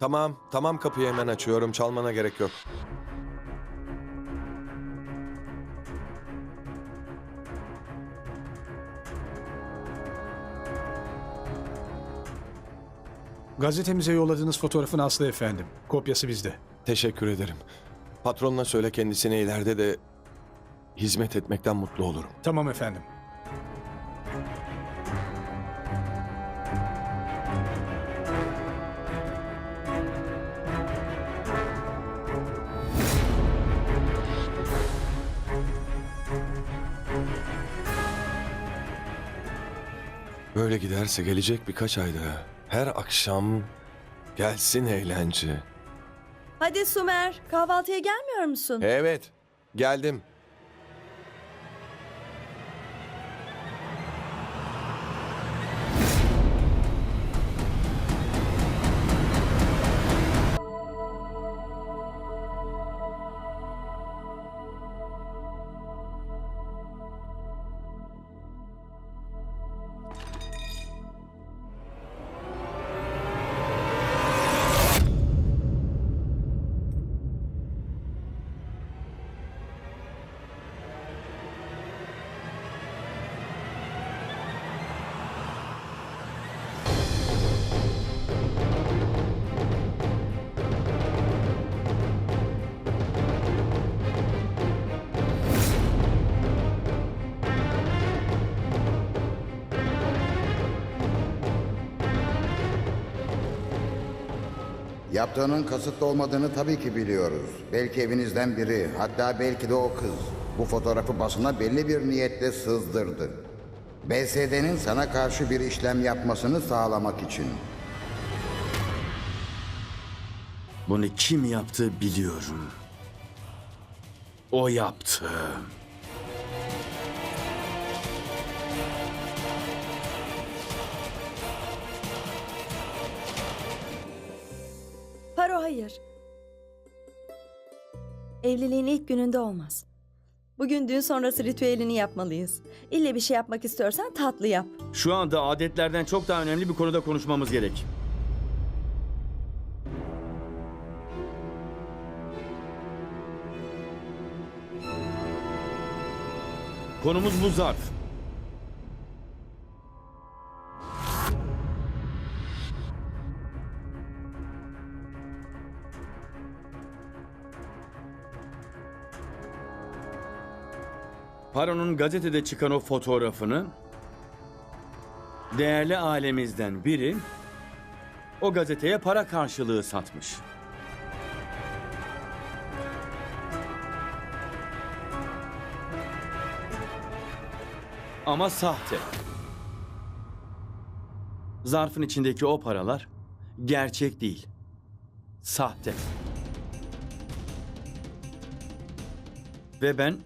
Tamam, tamam kapıyı hemen açıyorum. Çalmana gerek yok. Gazetemize yolladığınız fotoğrafın aslı efendim. Kopyası bizde. Teşekkür ederim. Patronuna söyle kendisine ileride de hizmet etmekten mutlu olurum. Tamam efendim. Böyle giderse gelecek birkaç ayda her akşam gelsin eğlence. Hadi Sumer, kahvaltıya gelmiyor musun? Evet, geldim. Yaptığının kasıtlı olmadığını tabii ki biliyoruz. Belki evinizden biri, hatta belki de o kız. Bu fotoğrafı basına belli bir niyetle sızdırdı. BSD'nin sana karşı bir işlem yapmasını sağlamak için. Bunu kim yaptı biliyorum. O yaptı. Hayır. Evliliğin ilk gününde olmaz. Bugün düğün sonrası ritüelini yapmalıyız. İlle bir şey yapmak istiyorsan tatlı yap. Şu anda adetlerden çok daha önemli bir konuda konuşmamız gerek. Konumuz bu zarf. Paro'nun gazetede çıkan o fotoğrafını değerli ailemizden biri o gazeteye para karşılığı satmış. Ama sahte. Zarfın içindeki o paralar gerçek değil. Sahte. Ve ben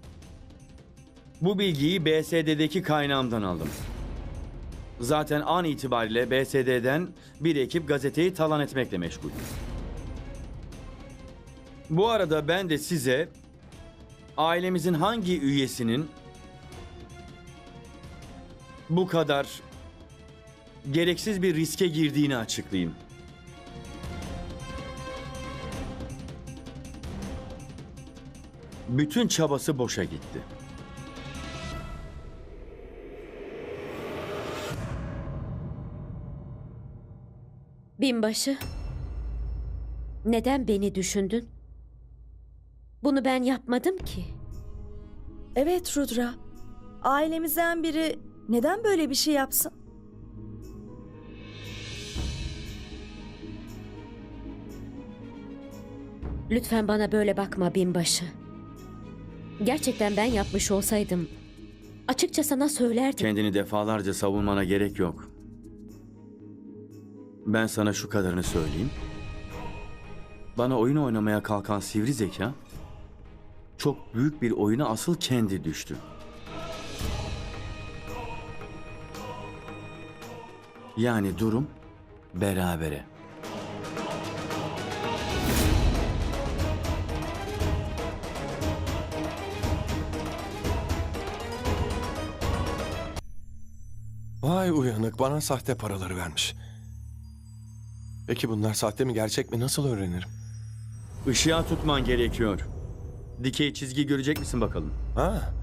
bu bilgiyi BSD'deki kaynağımdan aldım. Zaten an itibariyle BSD'den bir ekip gazeteyi talan etmekle meşgul. Bu arada ben de size ailemizin hangi üyesinin bu kadar gereksiz bir riske girdiğini açıklayayım. Bütün çabası boşa gitti. Binbaşı. Neden beni düşündün? Bunu ben yapmadım ki. Evet Rudra. Ailemizden biri neden böyle bir şey yapsın? Lütfen bana böyle bakma binbaşı. Gerçekten ben yapmış olsaydım açıkça sana söylerdim. Kendini defalarca savunmana gerek yok. Ben sana şu kadarını söyleyeyim. Bana oyun oynamaya kalkan sivri zeka çok büyük bir oyuna asıl kendi düştü. Yani durum berabere. Vay uyanık bana sahte paraları vermiş. Peki bunlar sahte mi gerçek mi nasıl öğrenirim? Işığa tutman gerekiyor. Dikey çizgi görecek misin bakalım? Ha?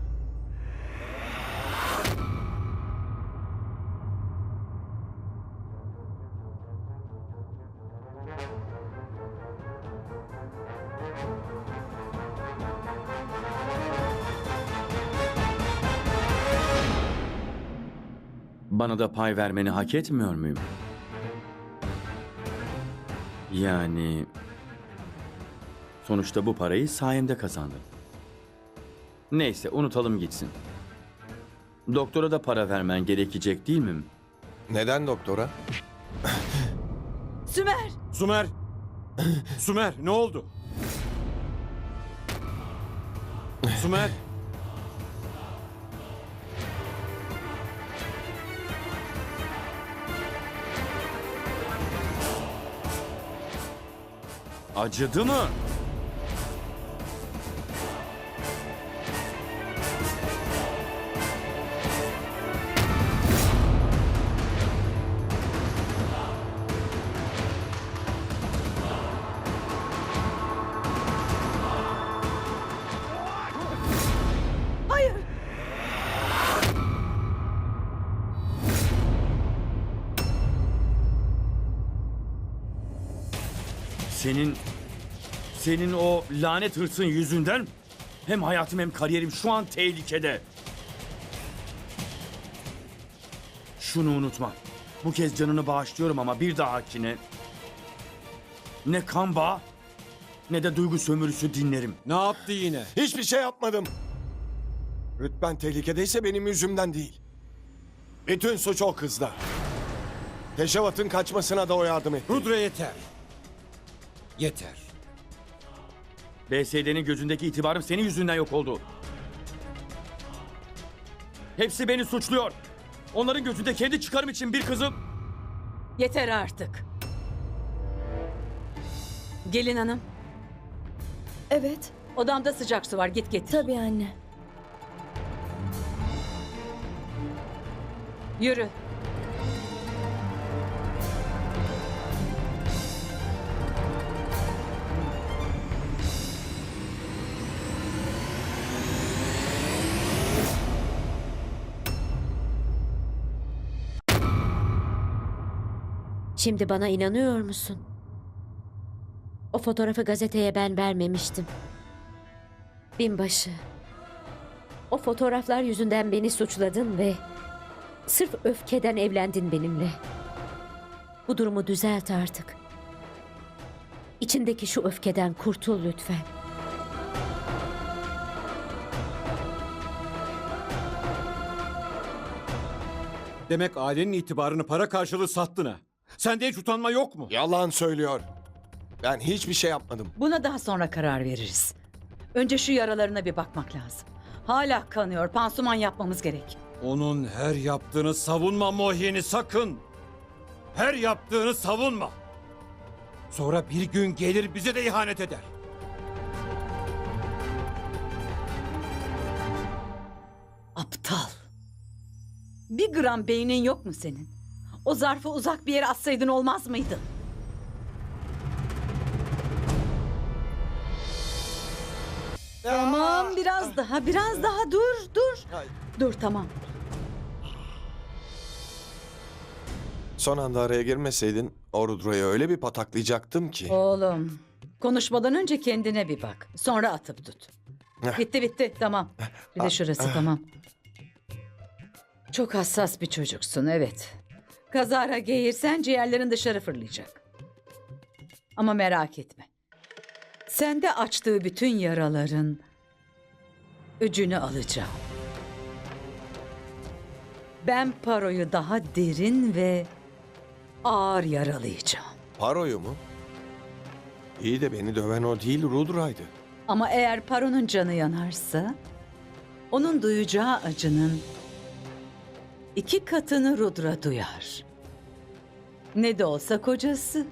Bana da pay vermeni hak etmiyor muyum? Yani... Sonuçta bu parayı sayemde kazandın. Neyse unutalım gitsin. Doktora da para vermen gerekecek değil mi? Neden doktora? Sümer! Sümer! Sümer ne oldu? Sümer! Acıdı mı? Hayır! Senin... Senin o lanet hırsın yüzünden hem hayatım hem kariyerim şu an tehlikede. Şunu unutma. Bu kez canını bağışlıyorum ama bir dahakine ne kan bağı ne de duygu sömürüsü dinlerim. Ne yaptı yine? Hiçbir şey yapmadım. Rütben tehlikedeyse benim yüzümden değil. Bütün suç o kızda. Teşevat'ın kaçmasına da o yardım etti. Rudra yeter. Yeter. BSD'nin gözündeki itibarım senin yüzünden yok oldu. Hepsi beni suçluyor. Onların gözünde kendi çıkarım için bir kızı Yeter artık. Gelin hanım, Evet, odamda sıcak su var. Git getir. tabii anne. Yürü. Şimdi bana inanıyor musun? O fotoğrafı gazeteye ben vermemiştim. Binbaşı. O fotoğraflar yüzünden beni suçladın ve sırf öfkeden evlendin benimle. Bu durumu düzelt artık. İçindeki şu öfkeden kurtul lütfen. Demek ailenin itibarını para karşılığı sattın ha. Sende hiç utanma yok mu? Yalan söylüyor. Ben hiçbir şey yapmadım. Buna daha sonra karar veririz. Önce şu yaralarına bir bakmak lazım. Hala kanıyor. Pansuman yapmamız gerek. Onun her yaptığını savunma Mohyeni sakın. Her yaptığını savunma. Sonra bir gün gelir bize de ihanet eder. Aptal. Bir gram beynin yok mu senin? O zarfı uzak bir yere atsaydın olmaz mıydı? Tamam biraz daha biraz daha dur dur. Ay. Dur tamam. Son anda araya girmeseydin o Rudra'yı öyle bir pataklayacaktım ki. Oğlum konuşmadan önce kendine bir bak. Sonra atıp tut. Heh. Bitti bitti tamam. Bir de şurası tamam. Çok hassas bir çocuksun evet. Kazara geğirsen ciğerlerin dışarı fırlayacak. Ama merak etme. Sende açtığı bütün yaraların öcünü alacağım. Ben Paro'yu daha derin ve ağır yaralayacağım. Paroyu mu? İyi de beni döven o değil Rudra'ydı. Ama eğer Paro'nun canı yanarsa, onun duyacağı acının iki katını Rudra duyar. Ne de olsa kocası.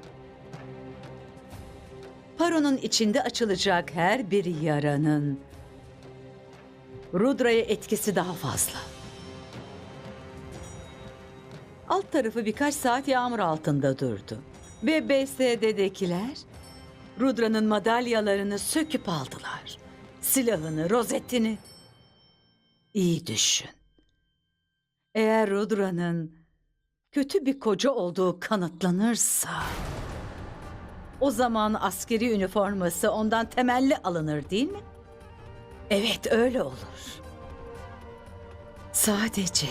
Paro'nun içinde açılacak her bir yaranın Rudra'ya etkisi daha fazla. Alt tarafı birkaç saat yağmur altında durdu. Ve BSD'dekiler Rudra'nın madalyalarını söküp aldılar. Silahını, rozetini. İyi düşün. Eğer Rudra'nın kötü bir koca olduğu kanıtlanırsa... O zaman askeri üniforması ondan temelli alınır değil mi? Evet öyle olur. Sadece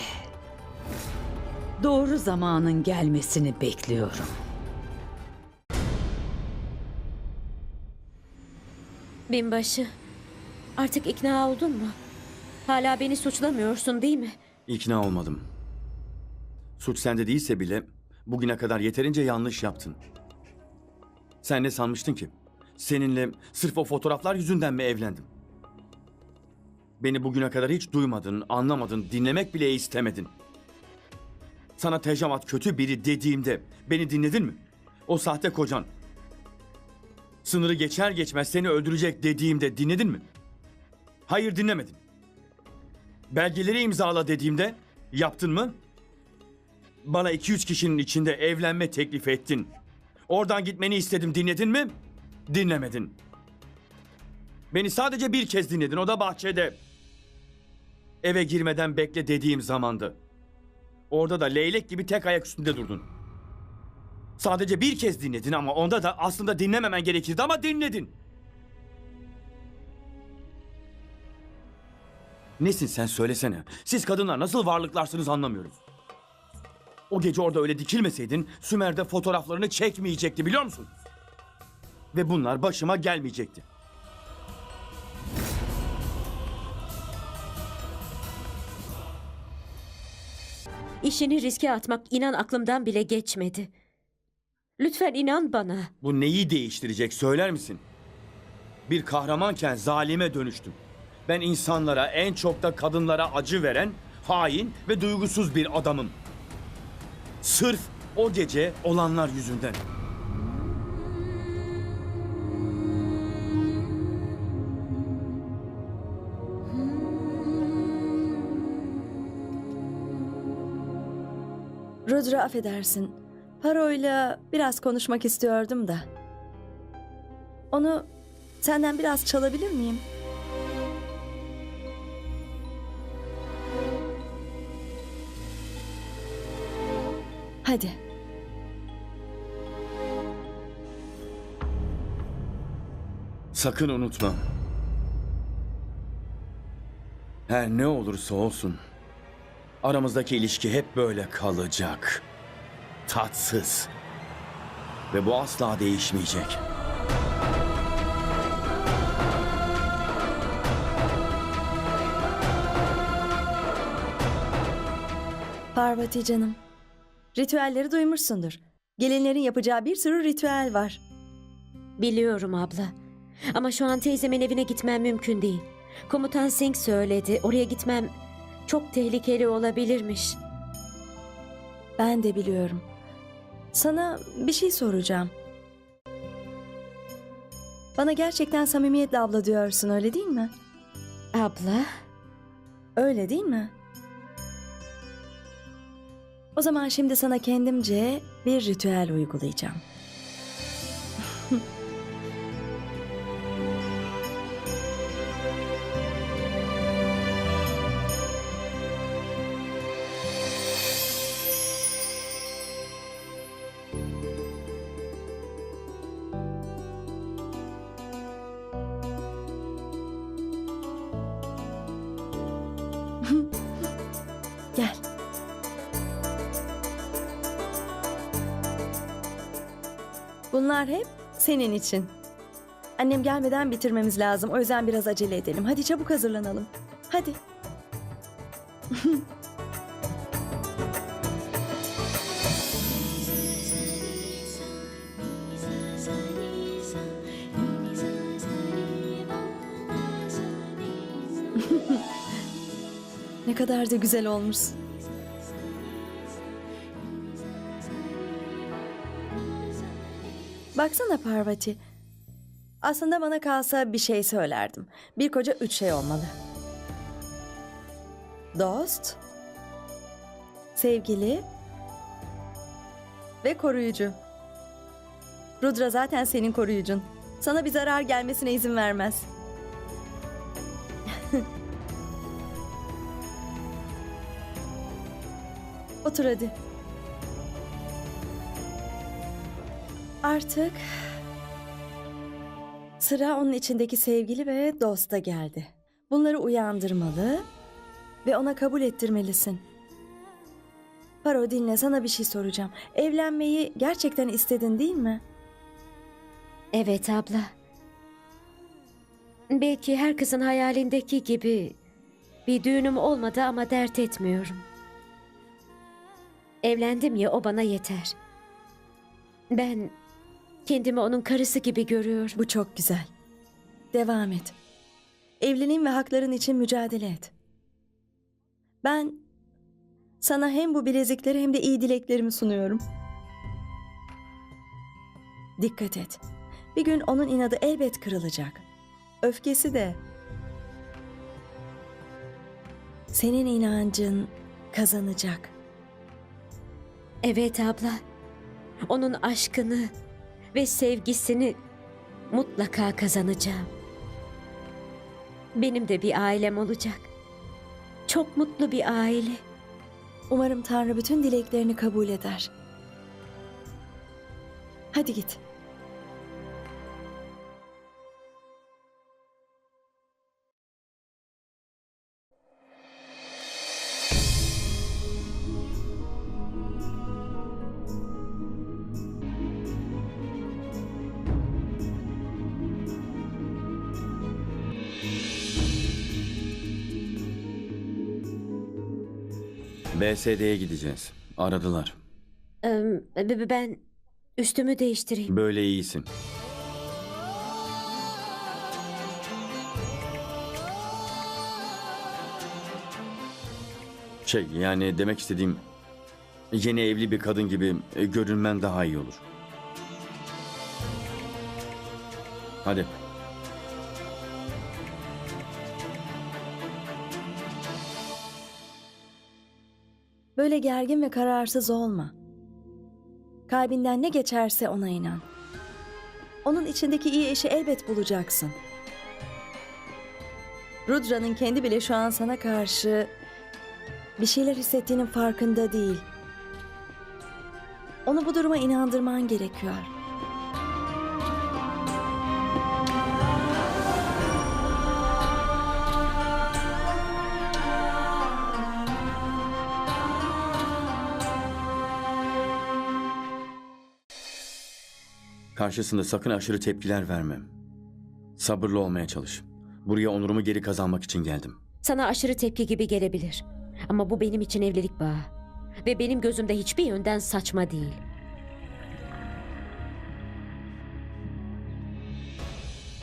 doğru zamanın gelmesini bekliyorum. Binbaşı, artık ikna oldun mu? Hala beni suçlamıyorsun değil mi? İkna olmadım. Suç sende değilse bile bugüne kadar yeterince yanlış yaptın. Sen ne sanmıştın ki? Seninle sırf o fotoğraflar yüzünden mi evlendim? Beni bugüne kadar hiç duymadın, anlamadın, dinlemek bile istemedin. Sana Tecavat kötü biri dediğimde beni dinledin mi? O sahte kocan. Sınırı geçer geçmez seni öldürecek dediğimde dinledin mi? Hayır dinlemedin. Belgeleri imzala dediğimde yaptın mı? Bana 200 kişinin içinde evlenme teklif ettin. Oradan gitmeni istedim dinledin mi? Dinlemedin. Beni sadece bir kez dinledin o da bahçede. Eve girmeden bekle dediğim zamandı. Orada da leylek gibi tek ayak üstünde durdun. Sadece bir kez dinledin ama onda da aslında dinlememen gerekirdi ama dinledin. Nesin sen söylesene. Siz kadınlar nasıl varlıklarsınız anlamıyoruz. O gece orada öyle dikilmeseydin Sümer'de fotoğraflarını çekmeyecekti biliyor musun? Ve bunlar başıma gelmeyecekti. İşini riske atmak inan aklımdan bile geçmedi. Lütfen inan bana. Bu neyi değiştirecek söyler misin? Bir kahramanken zalime dönüştüm. Ben insanlara en çok da kadınlara acı veren, hain ve duygusuz bir adamım. Sırf o gece olanlar yüzünden. Rudra affedersin. Paro'yla biraz konuşmak istiyordum da. Onu senden biraz çalabilir miyim? Hadi. Sakın unutma. Her ne olursa olsun aramızdaki ilişki hep böyle kalacak. Tatsız. Ve bu asla değişmeyecek. Parvati canım. Ritüelleri duymuşsundur. Gelinlerin yapacağı bir sürü ritüel var. Biliyorum abla. Ama şu an teyzemin evine gitmem mümkün değil. Komutan Singh söyledi. Oraya gitmem çok tehlikeli olabilirmiş. Ben de biliyorum. Sana bir şey soracağım. Bana gerçekten samimiyetle abla diyorsun öyle değil mi? Abla, Öyle değil mi? O zaman şimdi sana kendimce bir ritüel uygulayacağım. Bunlar hep senin için. Annem gelmeden bitirmemiz lazım. O yüzden biraz acele edelim. Hadi çabuk hazırlanalım. Hadi. ne kadar da güzel olmuşsun. Baksana Parvati. Aslında bana kalsa bir şey söylerdim. Bir koca üç şey olmalı. Dost, sevgili ve koruyucu. Rudra zaten senin koruyucun. Sana bir zarar gelmesine izin vermez. Otur hadi. Artık sıra onun içindeki sevgili ve dosta geldi. Bunları uyandırmalı ve ona kabul ettirmelisin. Paro dinle sana bir şey soracağım. Evlenmeyi gerçekten istedin değil mi? Evet abla. Belki her kızın hayalindeki gibi bir düğünüm olmadı ama dert etmiyorum. Evlendim ya o bana yeter. Ben kendimi onun karısı gibi görüyorum. Bu çok güzel. Devam et. Evliliğin ve hakların için mücadele et. Ben sana hem bu bilezikleri hem de iyi dileklerimi sunuyorum. Dikkat et. Bir gün onun inadı elbet kırılacak. Öfkesi de. Senin inancın kazanacak. Evet abla. Onun aşkını ve sevgisini mutlaka kazanacağım. Benim de bir ailem olacak. Çok mutlu bir aile. Umarım Tanrı bütün dileklerini kabul eder. Hadi git. BSD'ye gideceğiz. Aradılar. Ee, ben üstümü değiştireyim. Böyle iyisin. Şey yani demek istediğim yeni evli bir kadın gibi e, görünmen daha iyi olur. Hadi. Böyle gergin ve kararsız olma. Kalbinden ne geçerse ona inan. Onun içindeki iyi eşi elbet bulacaksın. Rudra'nın kendi bile şu an sana karşı bir şeyler hissettiğinin farkında değil. Onu bu duruma inandırman gerekiyor. Karşısında sakın aşırı tepkiler vermem. Sabırlı olmaya çalış. Buraya onurumu geri kazanmak için geldim. Sana aşırı tepki gibi gelebilir. Ama bu benim için evlilik bağı. Ve benim gözümde hiçbir yönden saçma değil.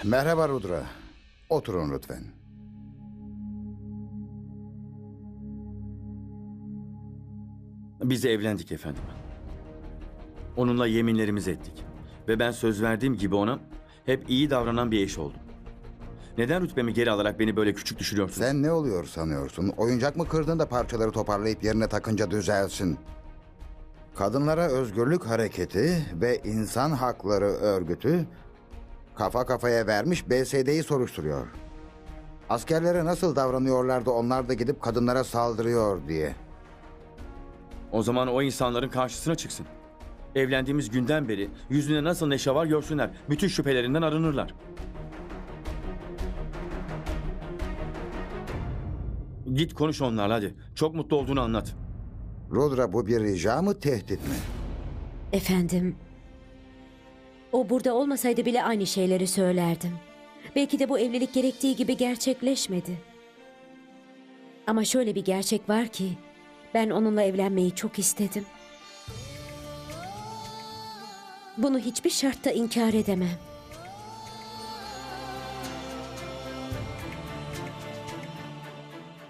Merhaba Rudra. Oturun lütfen. Biz evlendik efendim. Onunla yeminlerimizi ettik. Ve ben söz verdiğim gibi ona hep iyi davranan bir eş oldum. Neden rütbemi geri alarak beni böyle küçük düşürüyorsun? Sen ne oluyor sanıyorsun? Oyuncak mı kırdın da parçaları toparlayıp yerine takınca düzelsin? Kadınlara Özgürlük Hareketi ve İnsan Hakları Örgütü kafa kafaya vermiş BSD'yi soruşturuyor. Askerlere nasıl davranıyorlar da onlar da gidip kadınlara saldırıyor diye. O zaman o insanların karşısına çıksın. Evlendiğimiz günden beri yüzüne nasıl neşe var görsünler. Bütün şüphelerinden arınırlar. Git konuş onlarla hadi. Çok mutlu olduğunu anlat. Rudra bu bir rica mı tehdit mi? Efendim, o burada olmasaydı bile aynı şeyleri söylerdim. Belki de bu evlilik gerektiği gibi gerçekleşmedi. Ama şöyle bir gerçek var ki, ben onunla evlenmeyi çok istedim. Bunu hiçbir şartta inkar edemem.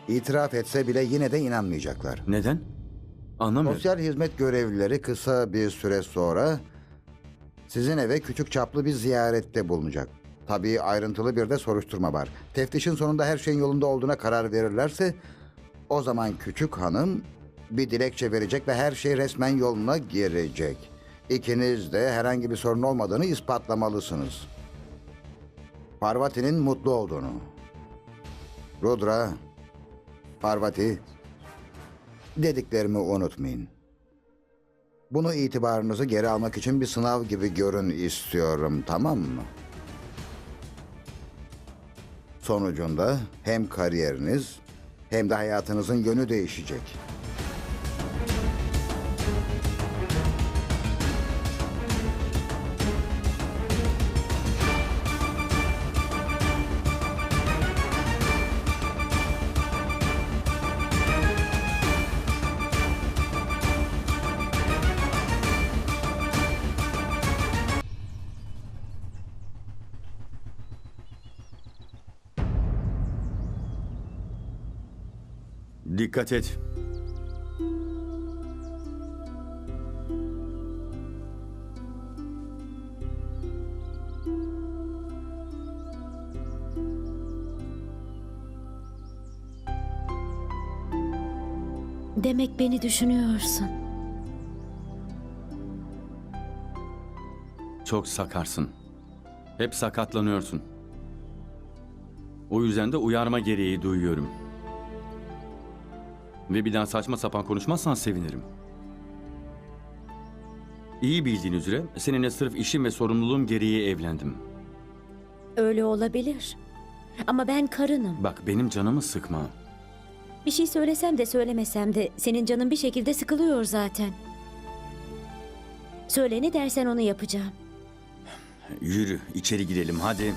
İtiraf etse bile yine de inanmayacaklar. Neden? Anlamıyorum. Sosyal hizmet görevlileri kısa bir süre sonra sizin eve küçük çaplı bir ziyarette bulunacak. Tabii ayrıntılı bir de soruşturma var. Teftişin sonunda her şeyin yolunda olduğuna karar verirlerse o zaman küçük hanım bir dilekçe verecek ve her şey resmen yoluna girecek. İkiniz de herhangi bir sorun olmadığını ispatlamalısınız. Parvati'nin mutlu olduğunu. Rudra, Parvati, dediklerimi unutmayın. Bunu itibarınızı geri almak için bir sınav gibi görün istiyorum, tamam mı? Sonucunda hem kariyeriniz hem de hayatınızın yönü değişecek. Dikkat et. Demek beni düşünüyorsun. Çok sakarsın. Hep sakatlanıyorsun. O yüzden de uyarma gereği duyuyorum. Ve bir daha saçma sapan konuşmazsan sevinirim. İyi bildiğin üzere seninle sırf işim ve sorumluluğum gereği evlendim. Öyle olabilir. Ama ben karınım. Bak benim canımı sıkma. Bir şey söylesem de söylemesem de senin canın bir şekilde sıkılıyor zaten. Söyle ne dersen onu yapacağım. Yürü içeri girelim hadi.